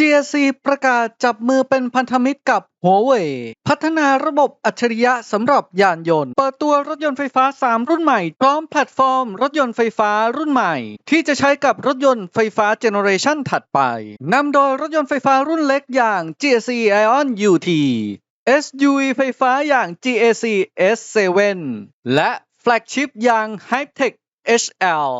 GSC ประกาศจับมือเป็นพันธมิตรกับหัวเว่ยพัฒนาระบบอัจฉริยะสำหรับยานยนต์ เปิดตัวรถยนต์ไฟฟ้า 3 รุ่นใหม่ พร้อมแพลตฟอร์ม รถยนต์ไฟฟ้ารุ่นใหม่ ที่จะใช้กับรถยนต์ไฟฟ้าเจเนอเรชันถัดไป นำโดยรถยนต์ไฟฟ้ารุ่นเล็กอย่าง GSC Ion UT SUV ไฟฟ้าอย่าง GAC S7 และแฟลกชิพอย่าง Hightech HL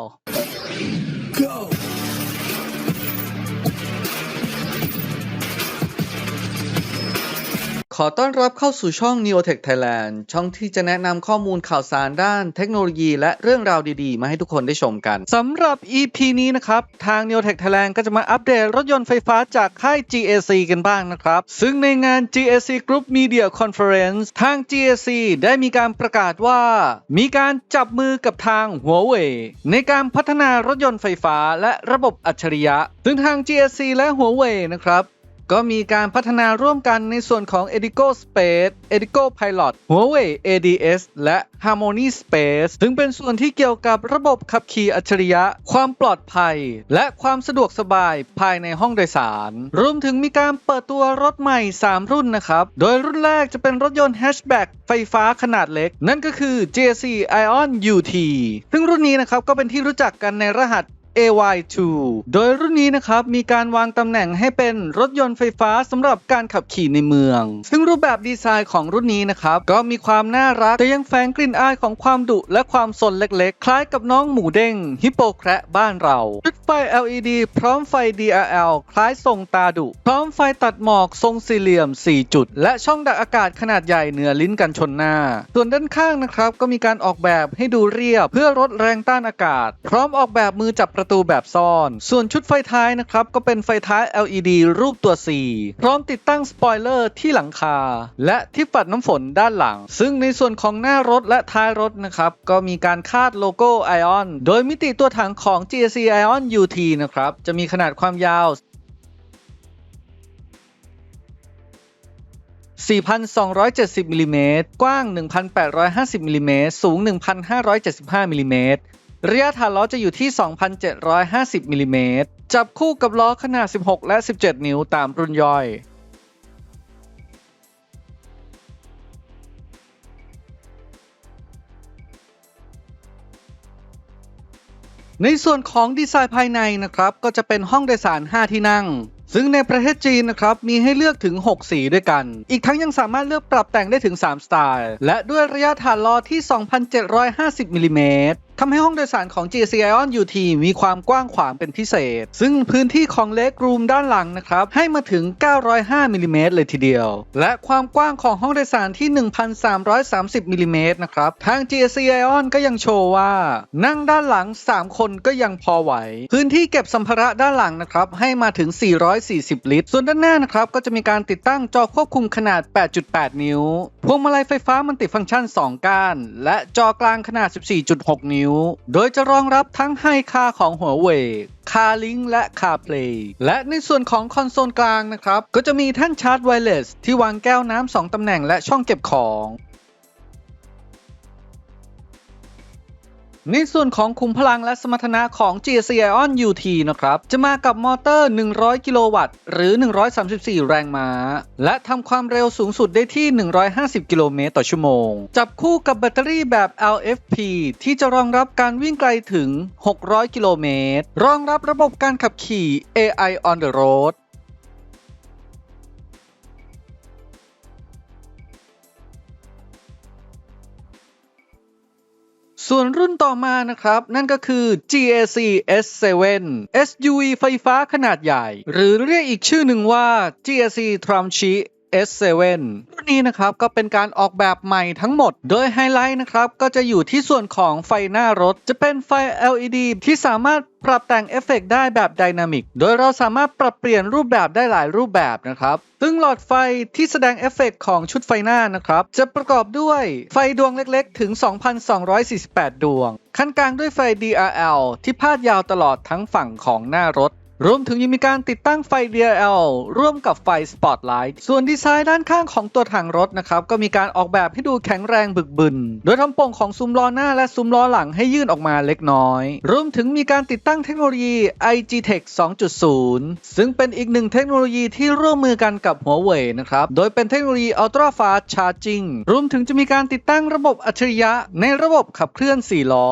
ขอต้อนรับเข้าสู่ช่อง Neotech Thailand ช่องที่จะแนะนำข้อมูลข่าวสารด้านเทคโนโลยีและเรื่องราวดีๆ มาให้ทุกคนได้ชมกันสำหรับ EP นี้นะครับ ทาง Neotech Thailand ก็จะมาอัปเดตรถยนต์ไฟฟ้าจากค่าย GAC กันบ้างนะครับ ซึ่งในงาน GAC Group Media Conference ทาง GAC ได้มีการประกาศว่า มีการจับมือกับทางหัวเว่ยในการพัฒนารถยนต์ไฟฟ้าและระบบอัจฉริยะ ซึ่งทาง GAC และหัวเว่ยนะครับ ก็มีการพัฒนาร่วมกันในส่วนของ Edigo Space, Edigo Pilot, Huawei ADS และ Harmony Space ซึ่งเป็นส่วนที่เกี่ยวกับระบบขับขี่อัจฉริยะ ความปลอดภัย และความสะดวกสบายภายในห้องโดยสาร รวมถึงมีการเปิดตัวรถใหม่ 3 รุ่นนะครับ โดยรุ่นแรกจะเป็นรถยนต์แฮชแบ็กไฟฟ้าขนาดเล็ก นั่นก็คือ GSC Ion UT ซึ่งรุ่นนี้นะครับก็เป็นที่รู้จักกันในรหัส AY2 โดยรุ่นนี้นะครับมีการวางตำแหน่งให้เป็นรถยนต์ไฟฟ้าสำหรับการขับขี่ในเมือง ซึ่งรูปแบบดีไซน์ของรุ่นนี้นะครับก็มีความน่ารัก แต่ยังแฝงกลิ่นอายของความดุและความสนเล็กๆ คล้ายกับน้องหมูเด้งฮิปโปแคระบ้านเราชุดไฟ LED พร้อมไฟ DRL คล้ายทรงตาดุ พร้อมไฟตัดหมอกทรงสี่เหลี่ยม 4 จุด และช่องดักอากาศขนาดใหญ่เหนือลิ้นกันชนหน้า ส่วนด้านข้างนะครับก็มีการออกแบบให้ดูเรียบ เพื่อลดแรงต้านอากาศ พร้อมออกแบบมือจับประตูแบบซ่อน ส่วนชุดไฟท้ายนะครับ ก็เป็นไฟท้าย LED รูปตัว C พร้อมติดตั้งสปอยเลอร์ที่หลังคา และที่ปัดน้ำฝนด้านหลัง ซึ่งในส่วนของหน้ารถและท้ายรถนะครับ ก็มีการคาดโลโก้ Ion โดยมิติตัวถังของ GSC Ion UT นะครับ จะมีขนาดความยาว 4,270มิลลิเมตรกว้าง 1,850มิลลิเมตรสูง 1,575มิลลิเมตร ระยะฐานล้อจะอยู่ที่ 2,750มิลลิเมตร จับคู่กับล้อขนาด 16 และ 17 นิ้วตามรุ่นย่อย ในส่วนของดีไซน์ภายในนะครับ ก็จะเป็นห้องโดยสาร 5 ที่นั่ง ซึ่งในประเทศจีนนะครับ มีให้เลือกถึง 6 สีด้วยกัน อีกทั้งยังสามารถเลือกปรับแต่งได้ถึง 3 สไตล์ และด้วยระยะฐานล้อที่ 2,750มิลลิเมตร ทำให้ห้องโดยสารของ GC Ion UT มีความกว้างขวางเป็นพิเศษ ซึ่งพื้นที่ของเล็กรูมด้านหลังนะครับ ให้มาถึง 905มิลลิเมตรเลยทีเดียว และความกว้างของห้องโดยสารที่ 1,330มิลลิเมตรนะครับ ทาง GC Ion ก็ยังโชว์ว่า นั่งด้านหลัง 3 คนก็ยังพอไหว พื้นที่เก็บสัมภาระด้านหลังนะครับ ให้มาถึง 440 ลิตร ส่วนด้านหน้านะครับ ก็จะมีการติดตั้งจอควบคุมขนาด 8.8 นิ้ว พวงมาลัยไฟฟ้ามันติดฟังก์ชัน 2 ก้าน และจอกลางขนาด 14.6 นิ้วโดยจะรองรับทั้งให้ค่าของหัวเว่ยคาลิงและคาเพลย์และในส่วนของคอนโซลกลางนะครับ ก็จะมีแท่านชาร์จไวเลสที่วางแก้วน้ำ2ตำแหน่งและช่องเก็บของ ในส่วนของคุมพลังและสมรรถนะของ GSC Ion UT นะครับ จะมากับมอเตอร์ 100 กิโลวัตต์ หรือ 134 แรงม้า และทำความเร็วสูงสุดได้ที่ 150 กิโลเมตรต่อชั่วโมง จับคู่กับแบตเตอรี่แบบ LFP ที่จะรองรับการวิ่งไกลถึง 600 กิโลเมตร รองรับระบบการขับขี่ AI on the road ส่วนรุ่นต่อมานะครับ นั่นก็คือ GAC S7 SUV ไฟฟ้าขนาดใหญ่ หรือเรียกอีกชื่อหนึ่งว่า GAC Tramchi S7 รุ่นนี้นะครับก็เป็นการออกแบบใหม่ทั้งหมด โดยไฮไลท์นะครับก็จะอยู่ที่ส่วนของไฟหน้ารถ จะเป็นไฟ LED ที่สามารถปรับแต่งเอฟเฟกต์ได้แบบไดนามิก โดยเราสามารถปรับเปลี่ยนรูปแบบได้หลายรูปแบบนะครับ ซึ่งหลอดไฟที่แสดงเอฟเฟกต์ของชุดไฟหน้านะครับ จะประกอบด้วยไฟดวงเล็กๆ ถึง 2,248 ดวง ขั้นกลางด้วยไฟ DRL ที่พาดยาวตลอดทั้งฝั่งของหน้ารถ รวมถึงยังมีการติดตั้งไฟ DLL ร่วมกับไฟ Spotlight ส่วนดีไซน์ด้านข้างของตัวถังรถนะครับก็มีการออกแบบให้ดูแข็งแรงบึกบึน โดยทำโป่งของซุ้มล้อหน้าและซุ้มล้อหลังให้ยื่นออกมาเล็กน้อย รวมถึงมีการติดตั้งเทคโนโลยี IGTech 2.0 ซึ่งเป็นอีกหนึ่งเทคโนโลยีที่ร่วมมือกันกับหัวเว่ยนะครับ โดยเป็นเทคโนโลยี Ultra Fast Charging รวมถึงจะมีการติดตั้งระบบอัจฉริยะในระบบขับเคลื่อน 4 ล้อ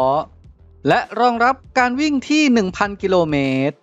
และรองรับการวิ่งที่ 1,000 กิโลเมตร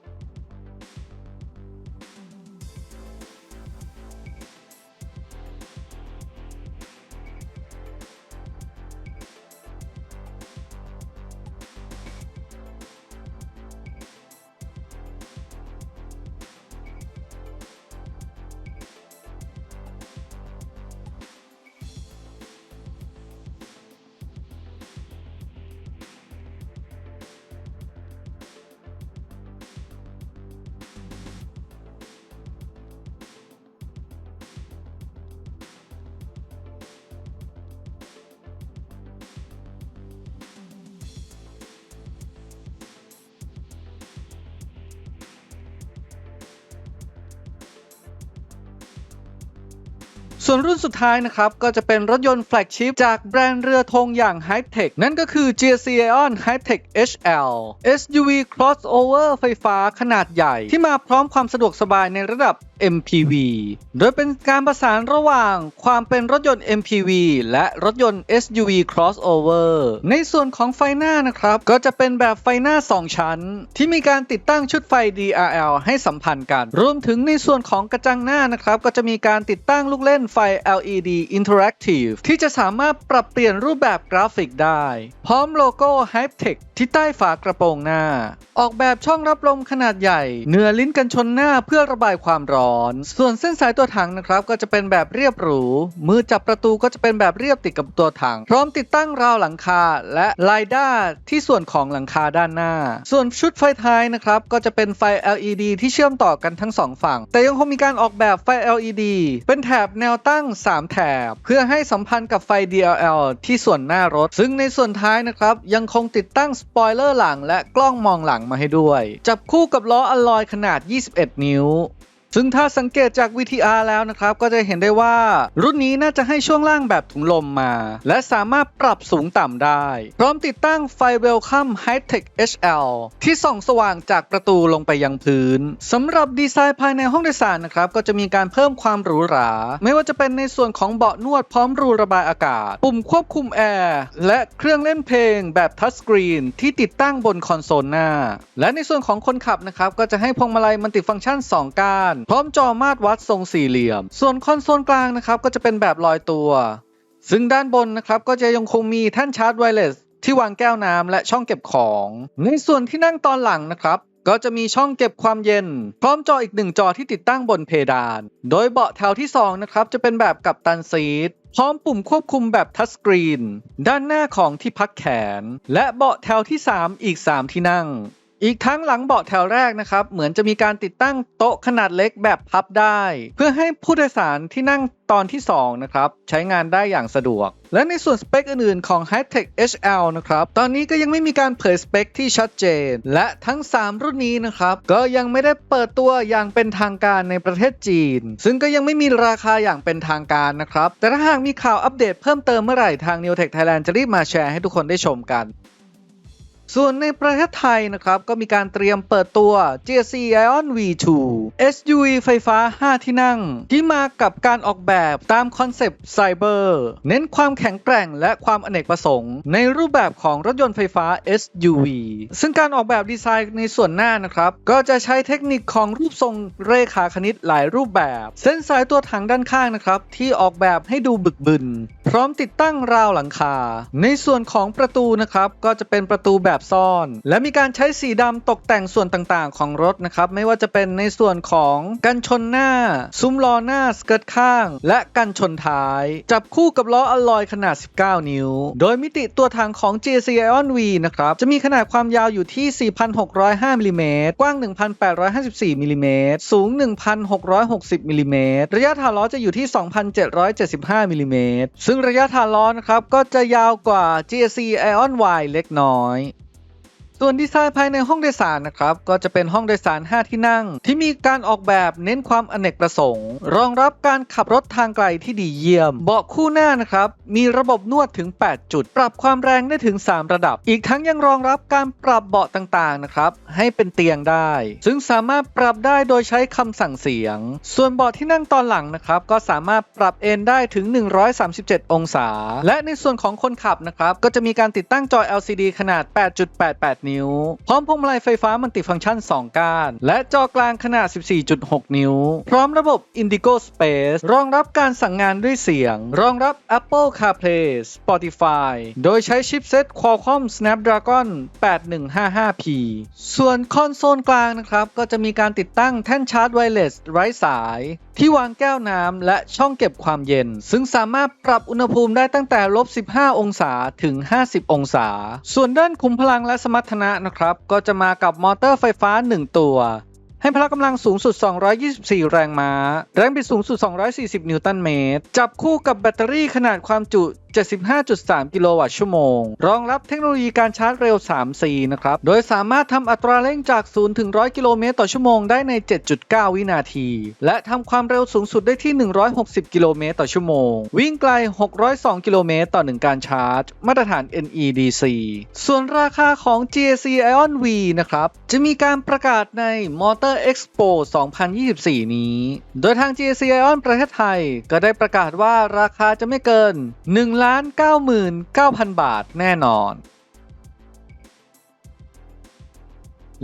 ส่วนรุ่นสุดท้ายนะครับ ก็จะเป็นรถยนต์แฟลกชิพจากแบรนด์เรือธงอย่าง Hightech นั่นก็คือ GSC Aeon Hightech HL SUV crossover ไฟฟ้าขนาดใหญ่ ที่มาพร้อมความสะดวกสบายในระดับ MPV โดยเป็นการประสานระหว่างความเป็นรถยนต์ MPV และรถยนต์ SUV crossover ในส่วนของไฟหน้านะครับ ก็จะเป็นแบบไฟหน้า 2 ชั้น ที่มีการติดตั้งชุดไฟ DRL ให้สัมพันธ์กัน รวมถึงในส่วนของกระจังหน้านะครับ ก็จะมีการติดตั้งลูกเล่นไฟ LED Interactive ที่จะสามารถปรับเปลี่ยนรูปแบบกราฟิกได้ พร้อมโลโก้ Hypetech ที่ใต้ฝากระโปรงหน้า ออกแบบช่องรับลมขนาดใหญ่เหนือลิ้นกันชนหน้าเพื่อระบายความร้อนส่วนเส้นสายตัวถังนะครับก็จะเป็นแบบเรียบหรู มือจับประตูก็จะเป็นแบบเรียบติดกับตัวถัง พร้อมติดตั้งราวหลังคา และไลด้าที่ส่วนของหลังคาด้านหน้า ส่วนชุดไฟท้ายนะครับก็จะเป็นไฟ LED ที่เชื่อมต่อกันทั้งสองฝั่ง แต่ยังคงมีการออกแบบไฟ LED เป็นแถบแนวตั้ง 3 แถบ เพื่อให้สัมพันธ์กับไฟ DLL ที่ส่วนหน้ารถ ซึ่งในส่วนท้ายนะครับยังคงติดตั้งสปอยเลอร์หลังและกล้องมองหลังมาให้ด้วย จับคู่กับล้ออลลอยขนาด 21 นิ้ว ซึ่งถ้าสังเกตจาก VTR แล้วนะครับ ก็จะเห็นได้ว่ารุ่นนี้น่าจะให้ช่วงล่างแบบถุงลมมา และสามารถปรับสูงต่ำได้ พร้อมติดตั้งไฟ Welcome High-Tech HL ที่ส่องสว่างจากประตูลงไปยังพื้นสำหรับดีไซน์ภายในห้องโดยสารนะครับ ก็จะมีการเพิ่มความหรูหรา ไม่ว่าจะเป็นในส่วนของเบาะนวดพร้อมรูระบายอากาศ ปุ่มควบคุมแอร์และเครื่องเล่นเพลงแบบทัชสกรีนที่ติดตั้งบนคอนโซลหน้า และในส่วนของคนขับนะครับก็จะให้พวงมาลัยมันติฟังก์ชัน 2 ก้านพร้อมจอมาตรวัดทรงสี่เหลี่ยม ส่วนคอนโซลกลางนะครับก็จะเป็นแบบลอยตัว ซึ่งด้านบนนะครับก็จะยังคงมีแท่นชาร์จไวเลสที่วางแก้วน้ำและช่องเก็บของ ในส่วนที่นั่งตอนหลังนะครับก็จะมีช่องเก็บความเย็น พร้อมจออีกหนึ่งจอที่ติดตั้งบนเพดาน โดยเบาะแถวที่ 2 นะครับจะเป็นแบบกับตันซีทพร้อมปุ่มควบคุมแบบทัชสกรีน ด้านหน้าของที่พักแขน และเบาะแถวที่ 3 อีก 3 ที่นั่ง อีกทั้งหลังเบาะแถวแรกนะครับ เหมือนจะมีการติดตั้งโต๊ะขนาดเล็กแบบพับได้ เพื่อให้ผู้โดยสารที่นั่งตอนที่ 2 นะครับ ใช้งานได้อย่างสะดวก และในส่วนสเปคอื่นๆของ h i t e c h HL นะครับ ตอนนี้ก็ยังไม่มีการเผยสเปคที่ชัดเจน และทั้ง 3 รุ่นนี้นะครับ ก็ยังไม่ได้เปิดตัวอย่างเป็นทางการในประเทศจีน ซึ่งก็ยังไม่มีราคาอย่างเป็นทางการนะครับ แต่ถ้าหากมีข่าวอัปเดตเพิ่มเติมเมื่อไหร่ทาง Neotech Thailand จะรีบมาแชร์ให้ทุกคนได้ชมกัน ส่วนในประเทศไทยนะครับ ก็มีการเตรียมเปิดตัว GSC Ion V2 SUV ไฟฟ้า 5 ที่นั่ง ที่มากับการออกแบบตามคอนเซปต์ไซเบอร์เน้นความแข็งแกร่งและความอเนกประสงค์ ในรูปแบบของรถยนต์ไฟฟ้า SUV ซึ่งการออกแบบดีไซน์ในส่วนหน้านะครับ ก็จะใช้เทคนิคของรูปทรงเรขาคณิตหลายรูปแบบ เส้นสายตัวถังด้านข้างนะครับ ที่ออกแบบให้ดูบึกบึน พร้อมติดตั้งราวหลังคา ในส่วนของประตูนะครับก็จะเป็นประตูแบบซ่อน และมีการใช้สีดำตกแต่งส่วนต่างๆ ของรถนะครับ ไม่ว่าจะเป็นในส่วนของกันชนหน้า ซุ้มล้อหน้าสเกิร์ตข้าง และกันชนท้าย จับคู่กับล้ออลลอยขนาด 19 นิ้ว โดยมิติตัวถังของ GC Ion V นะครับ จะมีขนาดความยาวอยู่ที่ 4,605มิลลิเมตรกว้าง 1,854มิลลิเมตรสูง 1,660มิลลิเมตรระยะฐานล้อจะอยู่ที่ 2,775มิลลิเมตรซึ่งระยะฐานล้อนะครับก็จะยาวกว่า GSC Ion Y เล็กน้อย ส่วนดีไซน์ภายในห้องโดยสารนะครับก็จะเป็นห้องโดยสาร 5 ที่นั่ง ที่มีการออกแบบเน้นความอเนกประสงค์ รองรับการขับรถทางไกลที่ดีเยี่ยม เบาะคู่หน้านะครับมีระบบนวดถึง 8 จุด ปรับความแรงได้ถึง 3 ระดับ อีกทั้งยังรองรับการปรับเบาะต่างๆนะครับให้เป็นเตียงได้ ซึ่งสามารถปรับได้โดยใช้คำสั่งเสียง ส่วนเบาะที่นั่งตอนหลังนะครับก็สามารถปรับเอนได้ถึง 137 องศา และในส่วนของคนขับนะครับก็จะมีการติดตั้งจอ LCD ขนาด 8.88นิ้ว พร้อมพวงมาลัยไฟฟ้ามัลติฟังก์ชัน 2 ก้าน และจอกลางขนาด 14.6 นิ้ว พร้อมระบบ Indigo Space รองรับการสั่งงานด้วยเสียง รองรับ Apple CarPlay Spotify โดยใช้ชิปเซ็ต Qualcomm Snapdragon 8155P ส่วนคอนโซลกลางนะครับ ก็จะมีการติดตั้งแท่นชาร์จไวเลสไร้สาย ที่วางแก้วน้ำและช่องเก็บความเย็น ซึ่งสามารถปรับอุณหภูมิได้ตั้งแต่ลบ 15 องศาถึง 50 องศา ส่วนด้านคุมพลังและสมรรถนะนะครับ ก็จะมากับมอเตอร์ไฟฟ้า 1 ตัว ให้พละกำลังสูงสุด 224 แรงม้า แรงบิดสูงสุด 240 นิวตันเมตร จับคู่กับแบตเตอรี่ขนาดความจุ 75.3 กิโลวัตต์ชั่วโมง รองรับเทคโนโลยีการชาร์จเร็ว 3C นะครับ โดยสามารถทำอัตราเร่งจาก 0 ถึง 100 กิโลเมตรต่อชั่วโมงได้ใน 7.9 วินาที และทำความเร็วสูงสุดได้ที่ 160 กิโลเมตรต่อชั่วโมง วิ่งไกล 602 กิโลเมตรต่อ 1 การชาร์จ มาตรฐาน NEDC ส่วนราคาของ GAC Ion V นะครับ จะมีการประกาศใน Motor Expo 2024 นี้ โดยทาง GAC Ion ประเทศไทย ก็ได้ประกาศว่าราคาจะไม่เกิน1ลล้านเก้าหมื่นเก้าพันบาทแน่นอน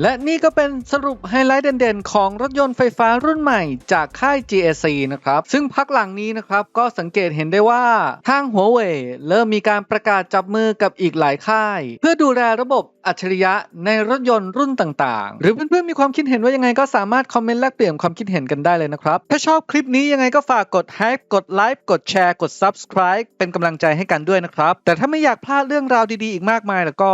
และนี่ก็เป็นสรุปไฮไลท์เด่นๆ ของรถยนต์ไฟฟ้ารุ่นใหม่จากค่าย GAC นะครับ ซึ่งพักหลังนี้นะครับก็สังเกตเห็นได้ว่า ทางหัวเว่ยเริ่มมีการประกาศจับมือกับอีกหลายค่าย เพื่อดูแลระบบอัจฉริยะในรถยนต์รุ่นต่างๆ หรือเพื่อนๆมีความคิดเห็นว่ายังไงก็สามารถคอมเมนต์แลกเปลี่ยนความคิดเห็นกันได้เลยนะครับ ถ้าชอบคลิปนี้ยังไงก็ฝากกด h ฮกดไลค์กดแชร์กด Subscribe เป็นกำลังใจให้กันด้วยนะครับแต่ถ้าไม่อยากพลาดเรื่องราวดีๆอีกมากมายแล้วก็